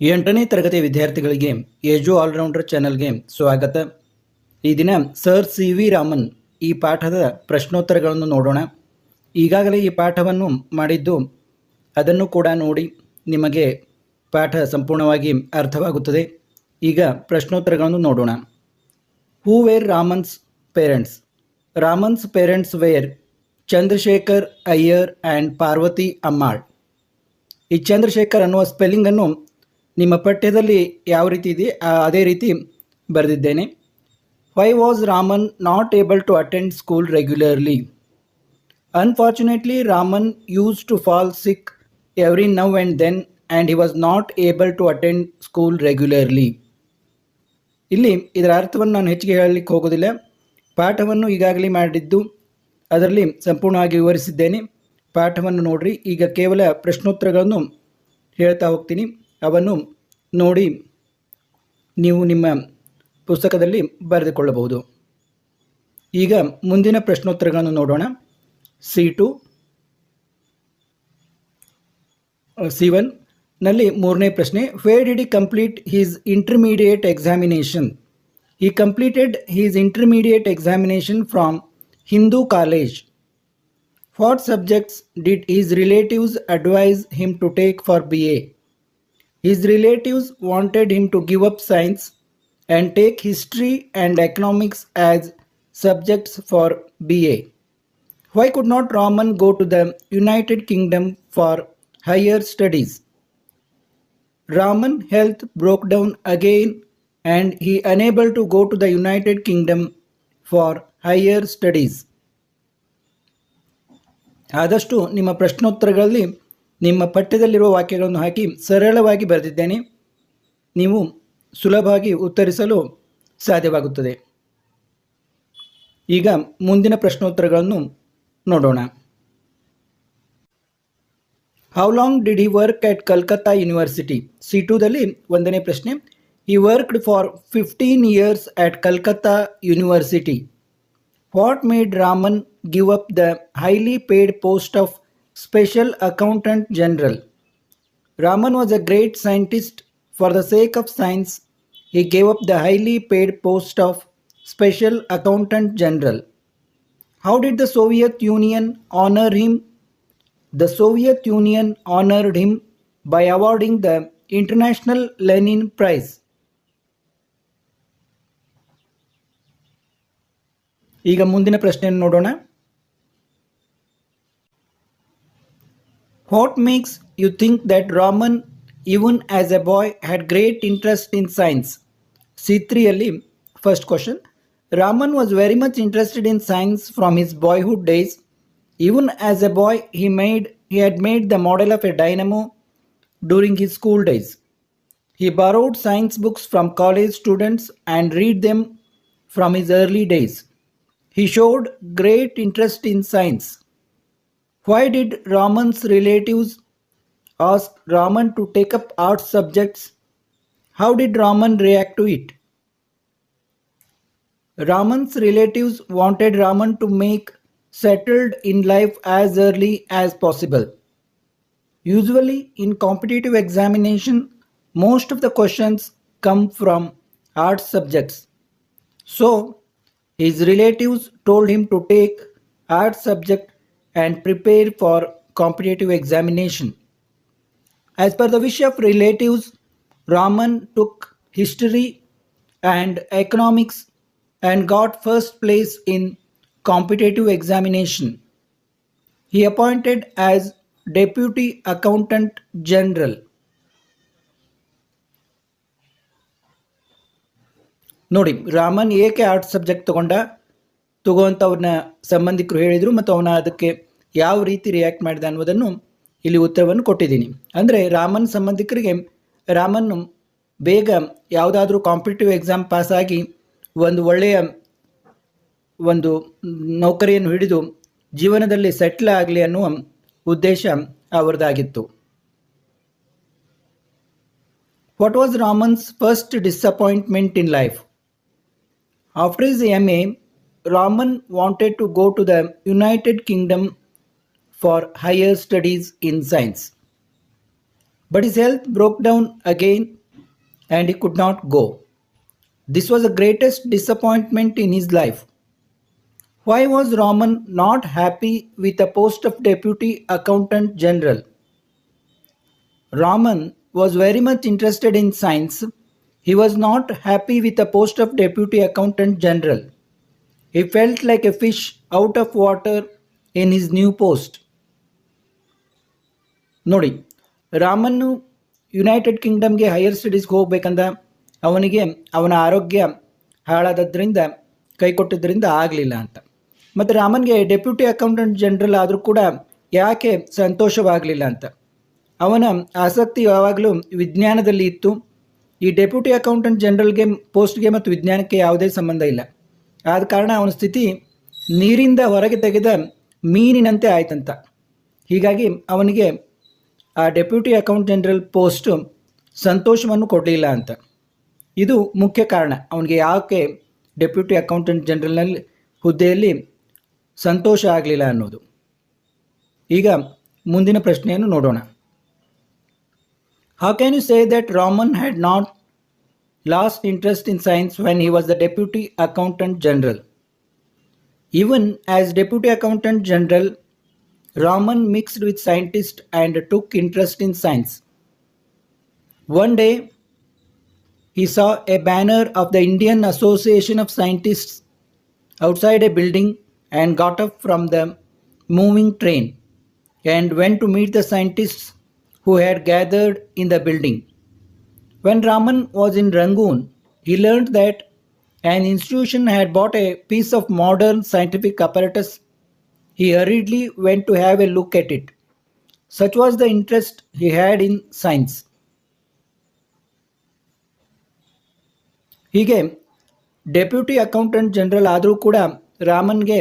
ಎಂಟನೇ ತರಗತಿ ವಿದ್ಯಾರ್ಥಿಗಳಿಗೆ ಏಜು ಆಲ್ರೌಂಡರ್ ಚಾನೆಲ್ಗೆ ಸ್ವಾಗತ. ಈ ದಿನ ಸರ್ ಸಿ ವಿ ರಾಮನ್ ಈ ಪಾಠದ ಪ್ರಶ್ನೋತ್ತರಗಳನ್ನು ನೋಡೋಣ. ಈಗಾಗಲೇ ಈ ಪಾಠವನ್ನು ಮಾಡಿದ್ದು ಅದನ್ನು ಕೂಡ ನೋಡಿ ನಿಮಗೆ ಪಾಠ ಸಂಪೂರ್ಣವಾಗಿ ಅರ್ಥವಾಗುತ್ತದೆ. ಈಗ ಪ್ರಶ್ನೋತ್ತರಗಳನ್ನು ನೋಡೋಣ. Who were Raman's parents Raman's parents were Chandrasekhar Iyer and Parvathi Ammal ಈ ಚಂದ್ರಶೇಖರ್ ಅನ್ನುವ ಸ್ಪೆಲ್ಲಿಂಗನ್ನು ನಿಮ್ಮ ಪಠ್ಯದಲ್ಲಿ ಯಾವ ರೀತಿ ಇದೆ ಅದೇ ರೀತಿ ಬರೆದಿದ್ದೇನೆ. Why was Raman not able to attend school regularly unfortunately Raman used to fall sick every now and then and he was not able to attend school regularly ಇಲ್ಲಿ ಇದರ ಅರ್ಥವನ್ನು ನಾನು ಹೆಚ್ಚಿಗೆ ಹೇಳಲಿಕ್ಕೆ ಹೋಗೋದಿಲ್ಲ ಪಾಠವನ್ನು ಈಗಾಗಲೇ ಮಾಡಿದ್ದು, ಅದರಲ್ಲಿ ಸಂಪೂರ್ಣವಾಗಿ ವಿವರಿಸಿದ್ದೇನೆ. ಪಾಠವನ್ನು ನೋಡ್ರಿ, ಈಗ ಕೇವಲ ಪ್ರಶ್ನೋತ್ತರಗಳನ್ನು ಹೇಳ್ತಾ ಹೋಗ್ತೀನಿ. ಅವನ್ನು ನೋಡಿ ನೀವು ನಿಮ್ಮ ಪುಸ್ತಕದಲ್ಲಿ ಬರೆದುಕೊಳ್ಳಬಹುದು. ಈಗ ಮುಂದಿನ ಪ್ರಶ್ನೋತ್ತರಗಳನ್ನು ನೋಡೋಣ. ಸಿ ಟು, ಸಿ ಒನ್, ನಲ್ಲಿ ಮೂರನೇ ಪ್ರಶ್ನೆ where did he complete his intermediate examination he completed his intermediate examination from Hindu College what subjects did his relatives advise him to take for B A His relatives wanted him to give up science and take history and economics as subjects for BA. Why could not Raman go to the United Kingdom for higher studies? Raman health broke down again and he unable to go to the United Kingdom for higher studies. ಆದಷ್ಟು ನಿಮ್ಮ ಪ್ರಶ್ನೋತ್ತರಗಳಲ್ಲಿ ನಿಮ್ಮ ಪಠ್ಯದಲ್ಲಿರುವ ವಾಕ್ಯಗಳನ್ನು ಹಾಕಿ ಸರಳವಾಗಿ ಬರೆದಿದ್ದೇನೆ. ನೀವು ಸುಲಭವಾಗಿ ಉತ್ತರಿಸಲು ಸಾಧ್ಯವಾಗುತ್ತದೆ. ಈಗ ಮುಂದಿನ ಪ್ರಶ್ನೋತ್ತರಗಳನ್ನು ನೋಡೋಣ. How long did he work at Calcutta University C ಟೂದಲ್ಲಿ ಒಂದನೇ ಪ್ರಶ್ನೆ. He worked for fifteen years at Calcutta University what made Raman give up the highly paid post of Special Accountant General? Raman was a great scientist. For the sake of science, he gave up the highly paid post of Special Accountant General. How did the Soviet Union honor him? The Soviet Union honored him by awarding the International Lenin Prize. ಈಗ ಮುಂದಿನ ಪ್ರಶ್ನೆಯನ್ನು ನೋಡೋಣ What makes you think that Raman, even as a boy, had great interest in science? C3 first question. Raman was very much interested in science from his boyhood days. Even as a boy, he made he had made the model of a dynamo during his school days. He borrowed science books from college students and read them from his early days. He showed great interest in science. Why did Raman's relatives ask Raman to take up art subjects? How did Raman react to it? Raman's relatives wanted Raman to make settled in life as early as possible. Usually, in competitive examination, most of the questions come from art subjects. So, his relatives told him to take art subject and prepare for competitive examination. As per the wish of relatives, Raman took history and economics and got first place in competitive examination. He appointed as deputy accountant general. ನೋಡಿ ರಾಮನ್ ಏಕೆ art subject ತಗೊಂಡ ತಗೋಂತ ಅವನ ಸಂಬಂಧಿಕರು ಹೇಳಿದರು ಮತ್ತು ಅವನ ಅದಕ್ಕೆ ಯಾವ ರೀತಿ ರಿಯಾಕ್ಟ್ ಮಾಡಿದ ಅನ್ನೋದನ್ನು ಇಲ್ಲಿ ಉತ್ತರವನ್ನು ಕೊಟ್ಟಿದ್ದೀನಿ. ಅಂದರೆ ರಾಮನ್ ಸಂಬಂಧಿಕರಿಗೆ ರಾಮನ್ನು ಬೇಗ ಯಾವುದಾದ್ರೂ ಕಾಂಪಿಟೇಟಿವ್ ಎಕ್ಸಾಮ್ ಪಾಸಾಗಿ ಒಂದು ಒಳ್ಳೆಯ ಒಂದು ನೌಕರಿಯನ್ನು ಹಿಡಿದು ಜೀವನದಲ್ಲಿ ಸೆಟ್ಲ್ ಆಗಲಿ ಅನ್ನುವ ಉದ್ದೇಶ ಅವರದಾಗಿತ್ತು. What was Raman's first disappointment in life after his M A Raman wanted to go to the United Kingdom for higher studies in science. But his health broke down again and he could not go. This was the greatest disappointment in his life. Why was Raman not happy with the post of Deputy Accountant General? Raman was very much interested in science. He was not happy with the post of Deputy Accountant General. He felt like a fish out of water in his new post. ನೋಡಿ ರಾಮನ್ನು United ಕಿಂಗ್ಡಮ್ಗೆ higher ಸ್ಟಡೀಸ್ಗೆ ಹೋಗ್ಬೇಕಂದ, ಅವನಿಗೆ ಅವನ ಆರೋಗ್ಯ ಹಾಳಾದದ್ರಿಂದ ಕೈ ಕೊಟ್ಟಿದ್ದರಿಂದ ಆಗಲಿಲ್ಲ ಅಂತ. ಮತ್ತು ರಾಮನ್ಗೆ deputy accountant general ಆದರೂ ಕೂಡ ಯಾಕೆ ಸಂತೋಷವಾಗಲಿಲ್ಲ ಅಂತ. ಅವನ ಆಸಕ್ತಿ ಯಾವಾಗಲೂ ವಿಜ್ಞಾನದಲ್ಲಿ ಇತ್ತು. ಈ ಡೆಪ್ಯೂಟಿ ಅಕೌಂಟೆಂಟ್ ಜನರಲ್ಗೆ ಪೋಸ್ಟ್ಗೆ ಮತ್ತು ವಿಜ್ಞಾನಕ್ಕೆ ಯಾವುದೇ ಸಂಬಂಧ ಇಲ್ಲ. ಆದ ಕಾರಣ ಅವನ ಸ್ಥಿತಿ ನೀರಿಂದ ಹೊರಗೆ ತೆಗೆದ ಮೀನಿನಂತೆ ಆಯ್ತಂತ. ಹೀಗಾಗಿ ಅವನಿಗೆ ಆ ಡೆಪ್ಯೂಟಿ ಅಕೌಂಟ್ ಜನರಲ್ ಪೋಸ್ಟು ಸಂತೋಷವನ್ನು ಕೊಡಲಿಲ್ಲ ಅಂತ. ಇದು ಮುಖ್ಯ ಕಾರಣ. ಅವನಿಗೆ ಯಾಕೆ ಡೆಪ್ಯೂಟಿ ಅಕೌಂಟೆಂಟ್ ಜನರಲ್ನಲ್ಲಿ ಹುದ್ದೆಯಲ್ಲಿ ಸಂತೋಷ ಆಗಲಿಲ್ಲ ಅನ್ನೋದು. ಈಗ ಮುಂದಿನ ಪ್ರಶ್ನೆಯನ್ನು ನೋಡೋಣ. How can you say that Raman had not lost interest in science when he was the deputy accountant general even as deputy accountant general Raman mixed with scientists and took interest in science. One day, he saw a banner of the Indian Association of Scientists outside a building and got up from the moving train and went to meet the scientists who had gathered in the building. When Raman was in Rangoon, he learned that an institution had bought a piece of modern scientific apparatus he hurriedly went to have a look at it. Such was the interest he had in science. ಹೀಗೆ deputy accountant general ಆದರೂ ಕೂಡ ರಾಮನ್ಗೆ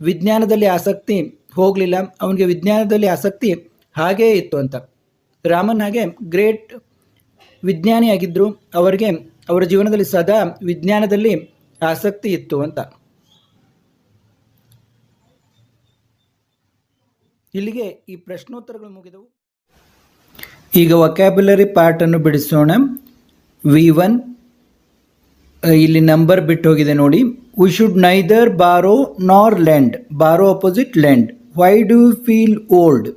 ವಿಜ್ಞಾನದಲ್ಲಿ ಆಸಕ್ತಿ ಹೋಗಲಿಲ್ಲ ಅವನಿಗೆ ವಿಜ್ಞಾನದಲ್ಲಿ ಆಸಕ್ತಿ ಹಾಗೇ ಇತ್ತು ಅಂತ ರಾಮನ್ ಹಾಗೆ ಗ್ರೇಟ್ ವಿಜ್ಞಾನಿಯಾಗಿದ್ದರು ಅವರಿಗೆ ಅವರ ಜೀವನದಲ್ಲಿ ಸದಾ ವಿಜ್ಞಾನದಲ್ಲಿ ಆಸಕ್ತಿ ಇತ್ತು ಅಂತ ಇಲ್ಲಿಗೆ ಈ ಪ್ರಶ್ನೋತ್ತರಗಳು ಮುಗಿದವು. ಈಗ ವಕ್ಯಾಬ್ಯುಲರಿ ಪಾರ್ಟನ್ನು ಬಿಡಿಸೋಣ. ವಿ ಒನ್ ಇಲ್ಲಿ ನಂಬರ್ ಬಿಟ್ಟು ಹೋಗಿದೆ ನೋಡಿ we should neither borrow nor lend borrow opposite lend why do feel old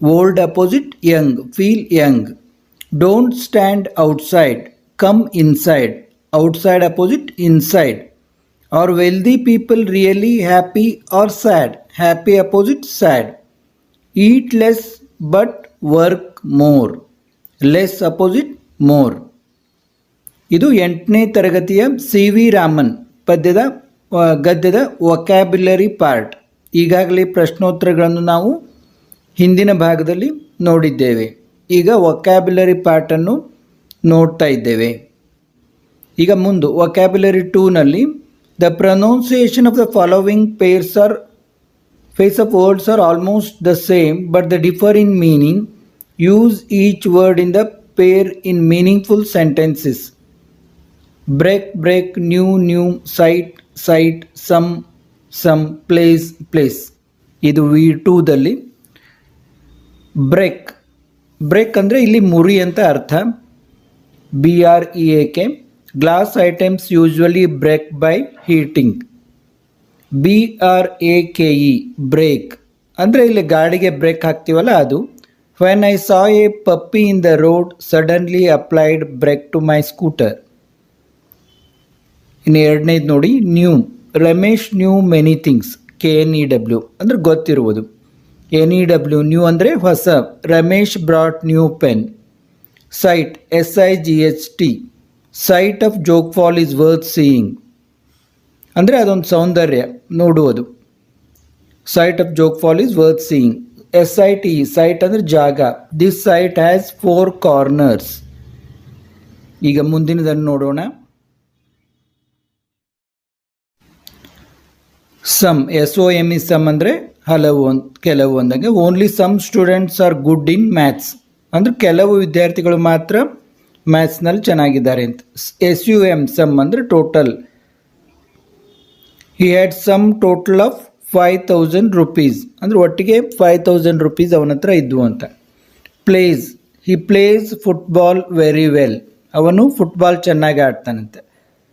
old opposite young feel young don't stand outside come inside outside opposite inside are wealthy people really happy or sad happy opposite sad eat less but work more less opposite more ಇದು ಎಂಟನೇ ತರಗತಿಯ C V Raman ಪದ್ಯದ ಗದ್ಯದ vocabulary part ಈಗಾಗಲೇ ಪ್ರಶ್ನೋತ್ತರಗಳನ್ನು ನಾವು ಹಿಂದಿನ ಭಾಗದಲ್ಲಿ ನೋಡಿದ್ದೇವೆ. ಈಗ ವೊಕ್ಯಾಬ್ಯುಲರಿ ಪಾರ್ಟನ್ನು ನೋಡ್ತಾ ಇದ್ದೇವೆ. ಈಗ ಮುಂದೆ vocabulary ಟೂನಲ್ಲಿ the pronunciation of the following pairs are Face of words are almost the same, but they differ in meaning. Use each word in the pair in meaningful sentences. Break, break, new, new, site, site, some, some, place, place. ಇದು V ಟೂದಲ್ಲಿ break break ಅಂದರೆ ಇಲ್ಲಿ ಮುರಿ ಅಂತ ಅರ್ಥ B R E A K glass items usually break by heating B R A K E brake ಅಂದರೆ ಇಲ್ಲಿ ಗಾಡಿಗೆ ಬ್ರೇಕ್ ಹಾಕ್ತೀವಲ್ಲ ಅದು. When I saw a puppy in the road suddenly applied brake to my scooter ಇನ್ನು ಎರಡನೇದು ನೋಡಿ knew Ramesh knew many things K N E W ಅಂದರೆ ಗೊತ್ತಿರುವುದು. ಎನ್ ಇ ಡಬ್ಲ್ಯೂ ನ್ಯೂ ಅಂದರೆ ಹೊಸ. Ramesh brought new pen sight S I G H T sight of Jog fall is worth seeing ಅಂದರೆ ಅದೊಂದು ಸೌಂದರ್ಯ ನೋಡುವುದು. Sight of Jog fall is worth seeing S I T site ಅಂದರೆ ಜಾಗ. This site has four corners ಈಗ ಮುಂದಿನದನ್ನು ನೋಡೋಣ. Some S O M E some ಅಂದರೆ ಹಲವು ಒಂದು, ಕೆಲವು ಅಂದಂಗೆ only some students are good in maths ಅಂದರೆ ಕೆಲವು ವಿದ್ಯಾರ್ಥಿಗಳು ಮಾತ್ರ ಮ್ಯಾಥ್ಸ್ನಲ್ಲಿ ಚೆನ್ನಾಗಿದ್ದಾರೆ ಅಂತ. ಎಸ್ ಯು ಎಂ ಸಮ್ ಅಂದರೆ total he had sum total of five thousand rupees ಅಂದರೆ ಒಟ್ಟಿಗೆ ಫೈವ್ ತೌಸಂಡ್ ರುಪೀಸ್ ಅವನ ಹತ್ರ ಇದ್ವು ಅಂತ. Plays he plays football very well ಅವನು ಫುಟ್ಬಾಲ್ ಚೆನ್ನಾಗಿ ಆಡ್ತಾನಂತೆ.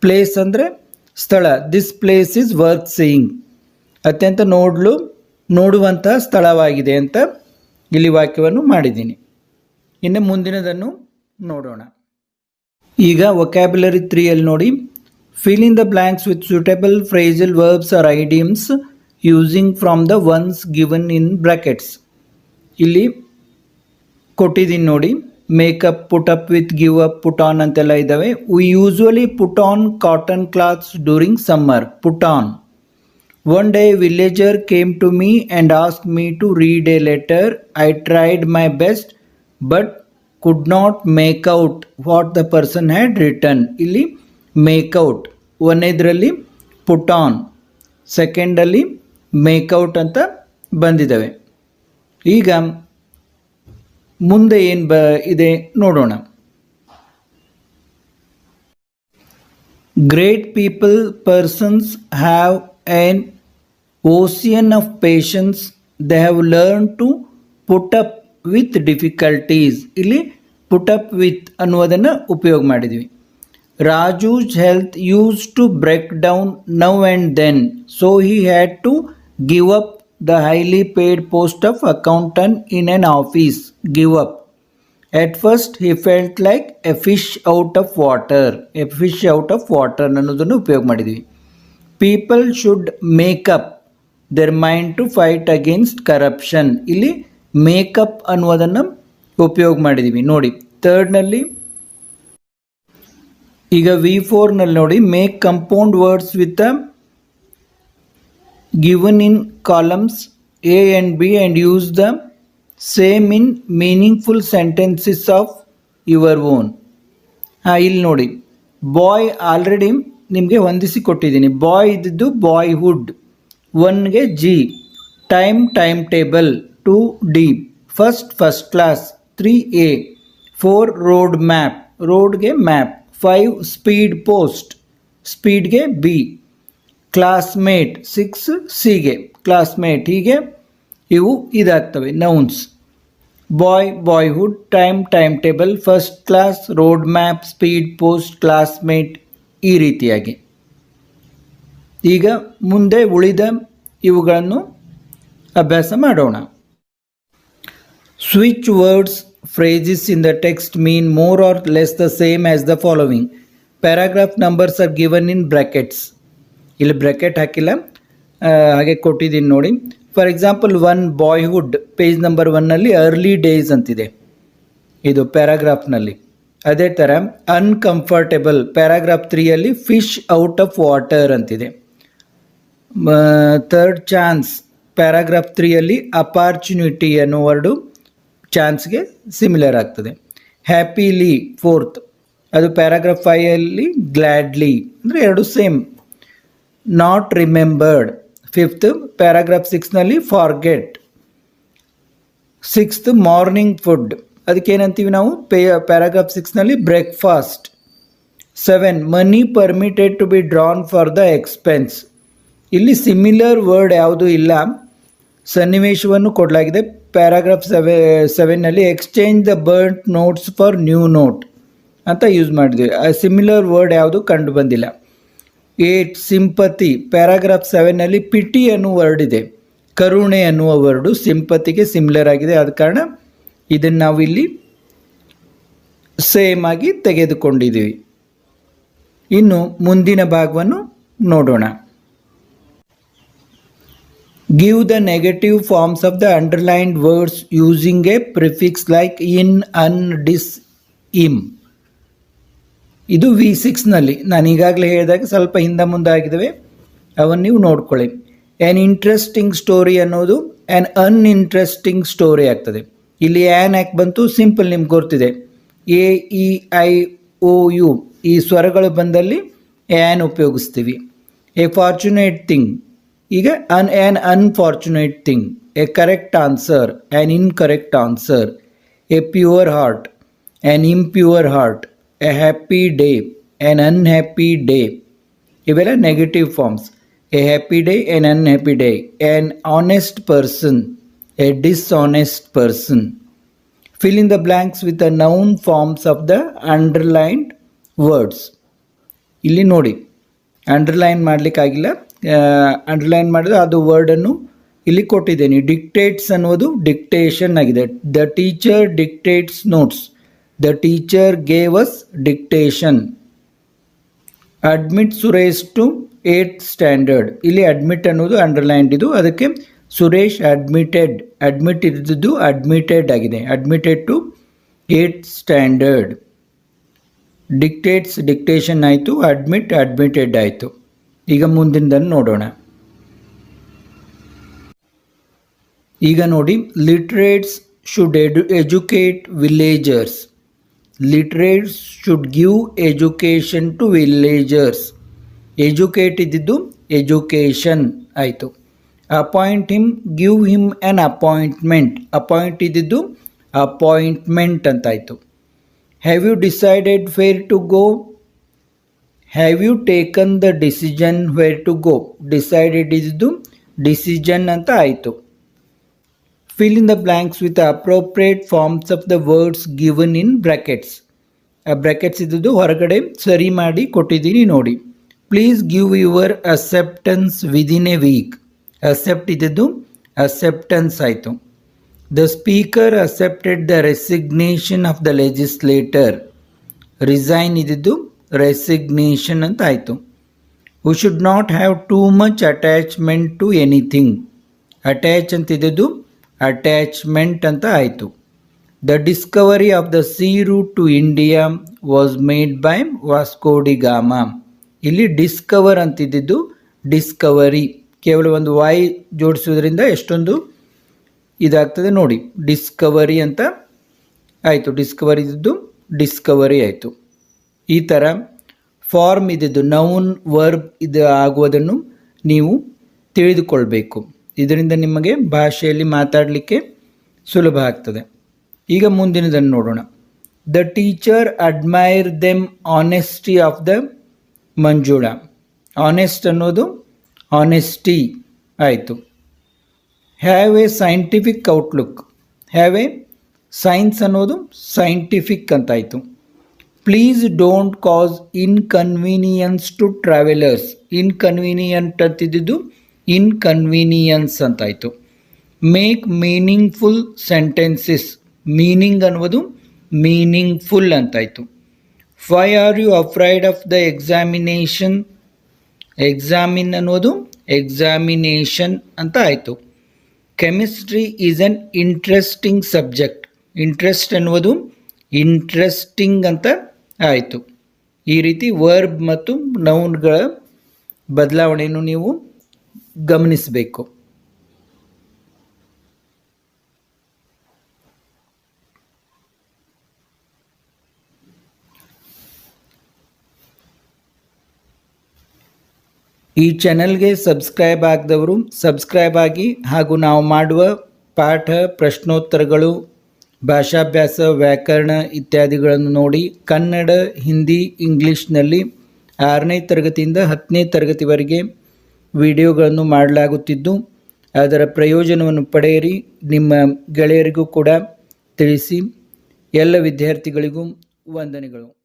ಪ್ಲೇಸ್ ಅಂದರೆ ಸ್ಥಳ. This place is worth seeing ಅತ್ಯಂತ ನೋಡಲು, ನೋಡುವಂತಹ ಸ್ಥಳವಾಗಿದೆ ಅಂತ ಇಲ್ಲಿ ವಾಕ್ಯವನ್ನು ಮಾಡಿದ್ದೀನಿ. ಇನ್ನು ಮುಂದಿನದನ್ನು ನೋಡೋಣ. ಈಗ ವೊಕ್ಯಾಬ್ಯುಲರಿ ತ್ರೀಯಲ್ಲಿ ನೋಡಿ. fill in the blanks with suitable phrasal verbs or idioms using from the ones given in brackets ಇಲ್ಲಿ ಕೊಟ್ಟಿದ್ದೀನಿ ನೋಡಿ make up put up with give up put on ಅಂತೆಲ್ಲ ಇದ್ದಾವೆ we usually put on cotton clothes during summer put on one day villager came to me and ask me to read a letter I tried my best but could not make out what the person had return ಇಲ್ಲಿ make out ಒಂದನೇದರಲ್ಲಿ put on ಸೆಕೆಂಡಲ್ಲಿ make out ಅಂತ ಬಂದಿದ್ದಾವೆ. ಈಗ ಮುಂದೆ ಏನು ಬ, ಇದೆ ನೋಡೋಣ. Great people persons have an ocean of patience they have learn to put up with difficulties ಇಲ್ಲಿ ಪುಟ್ ಅಪ್ ವಿತ್ ಅನ್ನುವುದನ್ನು ಉಪಯೋಗ ಮಾಡಿದ್ವಿ. Raju's health used to break down now and then so he had to give up the highly paid post of accountant in an office give up at first he felt like a fish out of water a fish out of water ಅನ್ನೋದನ್ನು ಉಪಯೋಗ ಮಾಡಿದ್ವಿ. People should make up their mind to fight against corruption ಇಲ್ಲಿ ಈಗ V ಫೋರ್ನಲ್ಲಿ ನೋಡಿ make compound words with given in columns A and B and use the same in meaningful sentences of your own ಹಾಂ ಇಲ್ಲಿ ನೋಡಿ ಬಾಯ್ already ನಿಮಗೆ ಹೊಂದಿಸಿ ಕೊಟ್ಟಿದ್ದೀನಿ. ಬಾಯ್ ಇದ್ದಿದ್ದು boyhood ಒನ್ಗೆ G time time table two D first first class three A four road map ರೋಡ್ಗೆ map five speed post ಸ್ಪೀಡ್ಗೆ B classmate six ಸಿಗೆ ಕ್ಲಾಸ್ಮೇಟ್ ಹೀಗೆ. ಇವು ಇದಾಗ್ತವೆ nouns boy boyhood time time table first class road map speed post classmate ಈ ರೀತಿಯಾಗಿ. ಈಗ ಮುಂದೆ ಉಳಿದ ಇವುಗಳನ್ನು ಅಭ್ಯಾಸ ಮಾಡೋಣ. Switch words phrases in the text mean more or less the same as the following. Paragraph numbers are given in brackets. ಇಲ್ಲಿ bracket ಹಾಕಿಲ್ಲ. ಹಾಗೆ ಕೊಟ್ಟಿದ್ದೀನಿ ನೋಡಿ. For example one boyhood page number ಒನ್ನಲ್ಲಿ ಅರ್ಲಿ ಡೇಸ್ ಅಂತಿದೆ. ಇದು ಪ್ಯಾರಾಗ್ರಾಫ್ನಲ್ಲಿ ಅದೇ ಥರ ಅನ್ಕಂಫರ್ಟೇಬಲ್ ಪ್ಯಾರಾಗ್ರಾಫ್ ತ್ರೀಯಲ್ಲಿ ಫಿಶ್ ಔಟ್ ಆಫ್ ವಾಟರ್ ಅಂತಿದೆ. ಥರ್ಡ್ ಚಾನ್ಸ್ ಪ್ಯಾರಾಗ್ರಾಫ್ ತ್ರೀಯಲ್ಲಿ ಅಪಾರ್ಚುನಿಟಿ ಅನ್ನೋ ವರ್ಡು ಚಾನ್ಸ್ಗೆ ಸಿಮಿಲರ್ ಆಗ್ತದೆ. ಹ್ಯಾಪಿಲಿ ಫೋರ್ತ್ ಅದು ಪ್ಯಾರಾಗ್ರಾಫ್ ಫೈಯಲ್ಲಿ ಗ್ಲ್ಯಾಡ್ಲಿ ಅಂದರೆ ಎರಡು same not remembered fifth paragraph ಸಿಕ್ಸ್ನಲ್ಲಿ forget sixth morning food ಅದಕ್ಕೇನಂತೀವಿ ನಾವು? ಪೇ paragraph ಸಿಕ್ಸ್ನಲ್ಲಿ breakfast seven money permitted to be drawn for the expense ಇಲ್ಲಿ ಸಿಮಿಲರ್ ವರ್ಡ್ ಯಾವುದು ಇಲ್ಲ. ಸನ್ನಿವೇಶವನ್ನು ಕೊಡಲಾಗಿದೆ. Paragraph ಸೆವೆ ಸೆವೆನ್ನಲ್ಲಿ exchange the burnt notes for new note ಅಂತ ಯೂಸ್ ಮಾಡಿದ್ವಿ. ಆ ಸಿಮಿಲರ್ ವರ್ಡ್ ಯಾವುದು ಕಂಡು ಬಂದಿಲ್ಲ. ಏಟ್ ಸಿಂಪತಿ, ಪ್ಯಾರಾಗ್ರಾಫ್ ಸೆವೆನ್ನಲ್ಲಿ ಪಿಟಿ ಅನ್ನುವ ವರ್ಡ್ ಇದೆ. ಕರುಣೆ ಅನ್ನುವ ವರ್ಡು ಸಿಂಪತಿಗೆ ಸಿಮಿಲರ್ ಆಗಿದೆ. ಆದ ಕಾರಣ ಇದನ್ನು ನಾವು ಇಲ್ಲಿ ಸೇಮ್ ಆಗಿ ತೆಗೆದುಕೊಂಡಿದ್ದೀವಿ. ಇನ್ನು ಮುಂದಿನ ಭಾಗವನ್ನು ನೋಡೋಣ. Give the negative forms of the underlined words using a prefix like in, un, dis, im. ಇದು ವಿ ಸಿಕ್ಸ್ನಲ್ಲಿ ನಾನು ಈಗಾಗಲೇ ಹೇಳಿದಾಗ ಸ್ವಲ್ಪ ಹಿಂದೆ ಮುಂದೆ ಆಗಿದ್ದಾವೆ ಅವನ್ನು ನೀವು ನೋಡ್ಕೊಳ್ಳಿ. ಆ್ಯನ್ ಇಂಟ್ರೆಸ್ಟಿಂಗ್ ಸ್ಟೋರಿ ಅನ್ನೋದು ಆ್ಯನ್ ಅನ್ಇಂಟ್ರೆಸ್ಟಿಂಗ್ ಸ್ಟೋರಿ ಆಗ್ತದೆ. ಇಲ್ಲಿ ಆ್ಯನ್ ಯಾಕೆ ಬಂತು? ಸಿಂಪಲ್ ನಿಮ್ಗೆ ಗೊತ್ತಿದೆ. A E I O U ಈ ಸ್ವರಗಳು ಬಂದಲ್ಲಿ ಆ್ಯನ್ ಉಪಯೋಗಿಸ್ತೀವಿ. ಎ ಫಾರ್ಚುನೇಟ್ ಥಿಂಗ್ ಈಗ un an unfortunate thing a correct answer an incorrect answer a pure heart an impure heart a happy day an unhappy day ಇವೆಲ್ಲ negative forms a happy day an unhappy day an honest person a dishonest person fill in the blanks with the noun forms of the underlined words ಇಲ್ಲಿ ನೋಡಿ underline ಮಾಡಲಿಕ್ಕಾಗಿಲ್ಲ. Underline ಮಾಡಿದ ಅದು ವರ್ಡನ್ನು ಇಲ್ಲಿ ಕೊಟ್ಟಿದ್ದೇನೆ. Dictates ಅನ್ನೋದು dictation ಆಗಿದೆ. The teacher dictates notes the teacher gave us dictation admit Suresh to eight standard ಇಲ್ಲಿ admit ಅನ್ನೋದು ಅಂಡರ್ಲೈನ್ಡ್ ಇದು. ಅದಕ್ಕೆ ಸುರೇಶ್ ಅಡ್ಮಿಟೆಡ್ ಅಡ್ಮಿಟ್ ಇದ್ದಿದ್ದು ಅಡ್ಮಿಟೆಡ್ ಆಗಿದೆ. Admitted to eight standard dictates dictation ಆಯಿತು. ಅಡ್ಮಿಟ್ ಅಡ್ಮಿಟೆಡ್ ಆಯಿತು. ಈಗ ಮುಂದಿನದನ್ನು ನೋಡೋಣ. ಈಗ ನೋಡಿ literates should edu educate villagers literates should give education to villagers educate ಇದ್ದಿದ್ದು ಎಜುಕೇಷನ್ ಆಯಿತು. Appoint him give him an appointment appoint ಇದ್ದಿದ್ದು appointment ಅಂತಾಯಿತು. Have you decided where to go have you taken the decision where to go decided ಇದ್ದಿದ್ದು decision ಅಂತ ಆಯಿತು. Fill in the blanks with appropriate forms of the words given in brackets ಆ brackets ಇದ್ದದ್ದು ಹೊರಗಡೆ ಸರಿ ಮಾಡಿ ಕೊಟ್ಟಿದ್ದೀನಿ ನೋಡಿ. Please give your acceptance within a week accept ಇದ್ದದ್ದು ಅಸೆಪ್ಟೆನ್ಸ್ ಆಯಿತು. The speaker accepted the resignation of the legislator resign ಇದ್ದಿದ್ದು ರೆಸಿಗ್ನೇಷನ್ ಅಂತ ಆಯಿತು. We should not have too much attachment to anything attach ಅಂತಿದ್ದದ್ದು attachment ಅಂತ ಆಯಿತು. The discovery of the sea route to India was made by Vasco da Gama ಇಲ್ಲಿ discover ಅಂತಿದ್ದು discovery ಕೇವಲ ಒಂದು Y ಜೋಡಿಸೋದ್ರಿಂದ ಎಷ್ಟೊಂದು ಇದಾಗ್ತದೆ ನೋಡಿ. ಡಿಸ್ಕವರಿ ಅಂತ ಆಯಿತು. ಡಿಸ್ಕವರಿ ಇದ್ದಿದ್ದು ಡಿಸ್ಕವರಿ ಆಯಿತು. ಈ ಥರ ಫಾರ್ಮ್ ಇದ್ದಿದ್ದು ನೌನ್ ವರ್ಬ್ ಇದು ಆಗುವುದನ್ನು ನೀವು ತಿಳಿದುಕೊಳ್ಬೇಕು. ಇದರಿಂದ ನಿಮಗೆ ಭಾಷೆಯಲ್ಲಿ ಮಾತಾಡಲಿಕ್ಕೆ ಸುಲಭ ಆಗ್ತದೆ. ಈಗ ಮುಂದಿನದನ್ನು ನೋಡೋಣ. The teacher admire them honesty of the Manjula honest ಅನ್ನೋದು ಆನೆಸ್ಟಿ ಆಯಿತು. Have a scientific outlook have a science ಅನ್ನೋದು scientific ಅಂತಾಯಿತು. Please don't cause inconvenience to travellers inconvenient ಅಂತಿದ್ದು inconvenience ಅಂತಾಯಿತು. ಮೇಕ್ ಮೀನಿಂಗ್ಫುಲ್ ಸೆಂಟೆನ್ಸಸ್ ಮೀನಿಂಗ್ ಅನ್ನೋದು meaningful ಅಂತಾಯಿತು. Why are you afraid of the examination examine ಅನ್ನೋದು examination ಅಂತ ಆಯಿತು chemistry is an interesting subject interest ಅನ್ನುವುದು interesting ಅಂತ ಆಯಿತು. ಈ ರೀತಿ ವರ್ಬ್ ಮತ್ತು ನೌನ್ಗಳ ಬದಲಾವಣೆಯನ್ನು ನೀವು ಗಮನಿಸಬೇಕು. ಈ ಚಾನಲ್ಗೆ ಸಬ್ಸ್ಕ್ರೈಬ್ ಆಗದವರು ಸಬ್ಸ್ಕ್ರೈಬ್ ಆಗಿ ಹಾಗೂ ನಾವು ಮಾಡುವ ಪಾಠ ಪ್ರಶ್ನೋತ್ತರಗಳು ಭಾಷಾಭ್ಯಾಸ, ವ್ಯಾಕರಣ ಇತ್ಯಾದಿಗಳನ್ನು ನೋಡಿ ಕನ್ನಡ, ಹಿಂದಿ, ಇಂಗ್ಲೀಷ್ನಲ್ಲಿ ಆರನೇ ತರಗತಿಯಿಂದ ಹತ್ತನೇ ತರಗತಿವರೆಗೆ ವಿಡಿಯೋಗಳನ್ನು ಮಾಡಲಾಗುತ್ತಿದ್ದು, ಅದರ ಪ್ರಯೋಜನವನ್ನು ಪಡೆಯಿರಿ. ನಿಮ್ಮ ಗೆಳೆಯರಿಗೂ ಕೂಡ ತಿಳಿಸಿ. ಎಲ್ಲ ವಿದ್ಯಾರ್ಥಿಗಳಿಗೂ ವಂದನೆಗಳು.